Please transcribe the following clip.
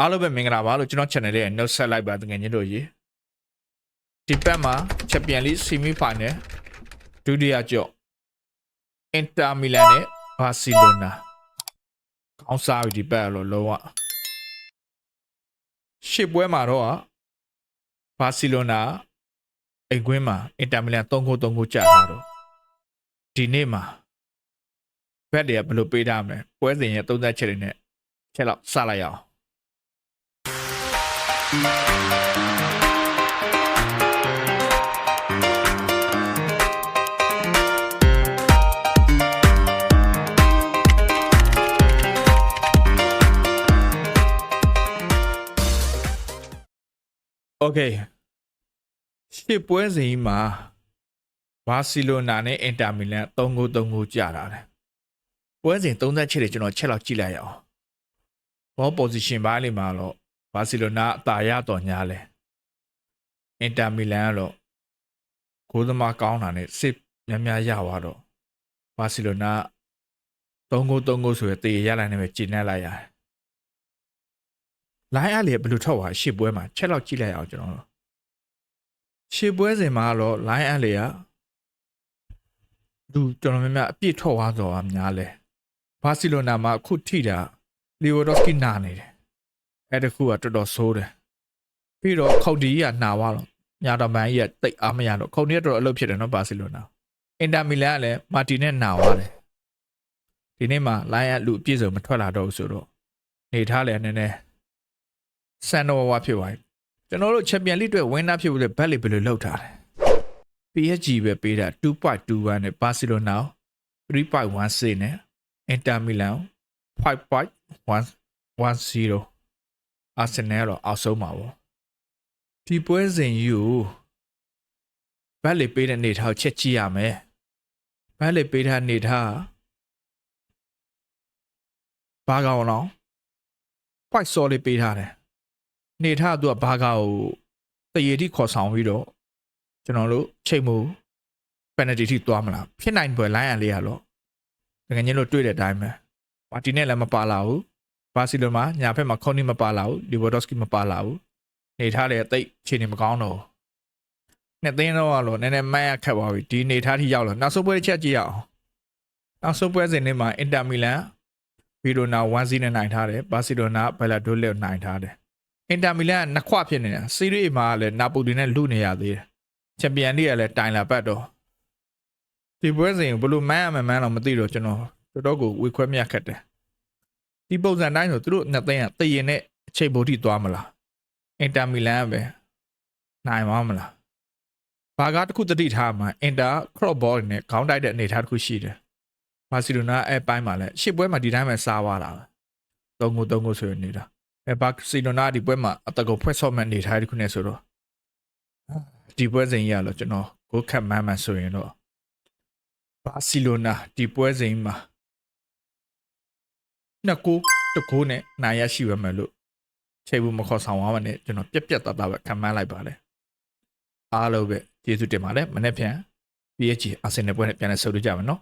အားလုံးပဲမင်္ဂလာပါလို့ကျွန်တော် channel လေးနှုတ်ဆက်လိုက်ပါတကယ်ချင်းတို့ရေဒီပတ်မှာ Champions League Semi Final ဒုတိယကြော့ Inter Milan နဲ့ Barcelona ကောင်းစားပြီဒီပတ်လို့လုံးဝရှစ်ပွဲမှာတော့ Barcelona အိမ်ကွင်းမှာ Inter Milan 3ဂိုး3ဂိုးကြာတာတော့ဒီနေ့မှာဘက်တွေကဘယ်လိုပေးထားမလဲပွဲစဉ်ရဲ့သုံးသက်ချက်တွေနဲ့ချက်တော့စလိုက်ရအောင် Okay ရှစ်ပွဲစဉ်မှာဘာစီလိုနာနဲ့အင်တာမီလန်၃ဂိုး၃ဂိုးကျလာတယ်ပွဲစဉ်38တွေကျွန်တော်ချက်လောက်ကြည့်လိုက်ရအောင်ဘော position ပိုင်းလေးမှာတော့ ဘာစီလိုနာအသာရတော်ညာလဲအင်တာမီလန်ကတော့ဂိုးသမားကောင်းတာနဲ့စစ်များများရသွားတော့ဘာစီလိုနာ3ဂိုး3ဂိုးဆိုရတေရလိုက်နေပဲကျင်းနေလိုက်ရတယ်လိုင်းအားလေဘယ်လိုထွက်သွားရှစ်ပွဲမှာချက်လောက်ကြည့်လိုက်အောင်ကျွန်တော်တို့ရှစ်ပွဲစဉ်မှာတော့လိုင်းအားလေကလူကျွန်တော်များများအပြည့်ထွက်သွားတော့အများလဲဘာစီလိုနာမှာအခုထိတာလီဝိုဒိုစကီနာနေတယ် အဲ့တခုကတော်တော်ဆိုးတယ်ပြီးတော့ခောက်ဒီကြီးကနှာသွားတော့ညာတော်မန်ကြီးကတိတ်အားမရတော့ခုံကြီးကတော်တော်အလုပ်ဖြစ်တယ်နော်ဘာစီလိုနာအင်တာမီလန်ကလည်းမာတီနဲ့နှာသွားတယ်ဒီနေ့မှာလိုင်းအလူအပြည့်စုံမထွက်လာတော့ဘူးဆိုတော့နေထားလဲနည်းနည်းဆန်တော့ဝါဖြစ်သွားပြီကျွန်တော်တို့ချန်ပီယံလိအတွက်ဝင်းနာဖြစ်ဖို့ဘက်လေးဘယ်လိုလုပ်ထားလဲ PSG ပဲပေးတာ2.21နဲ့ဘာစီလိုနာ3.16နဲ့အင်တာမီလန်5.110 အာဆင်နယ်တော့အောက်ဆုံးပါဗောဒီပွဲစဉ်ယူဘက်လေးပေးတဲ့နေထားကိုချက်ကြည့်ရမယ်ဘက်လေးပေးတဲ့နေထားဘာကောင်လောင်း quite solid ပေးထားတယ်နေထားကသူကဘာကောင်ကိုတရေတိခေါ်ဆောင်ပြီးတော့ကျွန်တော်တို့ချိန်မှု penalty ထိသွားမလားဖြစ်နိုင်ပွဲ line အလေးရတော့တကယ်ချင်းလို့တွေ့တဲ့အတိုင်းပဲပါတီနဲ့လည်းမပါလာဘူး ဘာစီလိုမာညာဘက်မှာခေါနီမပါလာဘူးလီဗာဒိုစကီမပါလာဘူးနေထားတယ်တိတ်ခြေနေမကောင်းတော့ဘူးနှစ်သိန်းတော့ကတော့နည်းနည်းမန်းရခက်သွားပြီဒီနေထားထိရောက်လာနောက်ဆုံးပွဲတစ်ချက်ကြည့်ရအောင်နောက်ဆုံးပွဲစဉ်လေးမှာအင်တာမီလန်ဗီရိုနာ1-0နဲ့နိုင်ထားတယ်ဘာစီလိုနာဘယ်လာဒိုလက်နိုင်ထားတယ်အင်တာမီလန်ကနှစ်ခွဖြစ်နေတာစီးရီးမှာလည်းနာပိုလီနဲ့လူနေရသေးတယ်ချန်ပီယံလိကလည်းတိုင်လာပတ်တော့ဒီပွဲစဉ်ကိုဘယ်လိုမန်းရမမှန်းတော့မသိတော့ကျွန်တော်တော်တော်ကိုဝေခွဲမြတ်ခတ်တယ် ဒီပုံစံတိုင်းဆိုသူတို့နှစ်သိန်းကတည်ရင်နဲ့အချိန်ပိုထိသွားမလားအင်တာမီလန်ကပဲနိုင်မှာမလားဘာကားတစ်ခုတတိထားမှာအင်တာခရော့ဘောနဲ့ခေါင်းတိုက်တဲ့အနေအထားတစ်ခုရှိတယ်ဘာစီလိုနာအဲပိုင်းမှာလည်းရှစ်ပွဲမှာဒီတိုင်းပဲစားသွားတာပဲသုံးခုသုံးခုဆိုရင်နေတာအဲဘာစီလိုနာဒီပွဲမှာအတကောဖွဲ့ဆော့မဲ့အနေအထားတစ်ခုနဲ့ဆိုတော့ဒီပွဲစဉ်ကြီးရလို့ကျွန်တော်ကိုခက်မှန်းမှန်းဆိုရင်တော့ဘာစီလိုနာဒီပွဲစဉ်မှာ နှစ်ကိုတကိုးနဲ့နိုင်ရရှိရမယ်လို့ချိန်ဘူးမခေါ်ဆောင်သွားမှနဲ့ကျွန်တော်ပြက်ပြက်သားသားပဲခံမှန်းလိုက်ပါတယ်အားလုံးပဲကျေးဇူးတင်ပါတယ်မနေ့ပြန် PSG အာဆင်နယ်ပွဲနဲ့ပြန်လဲဆုပ်လို့ကြမယ်နော်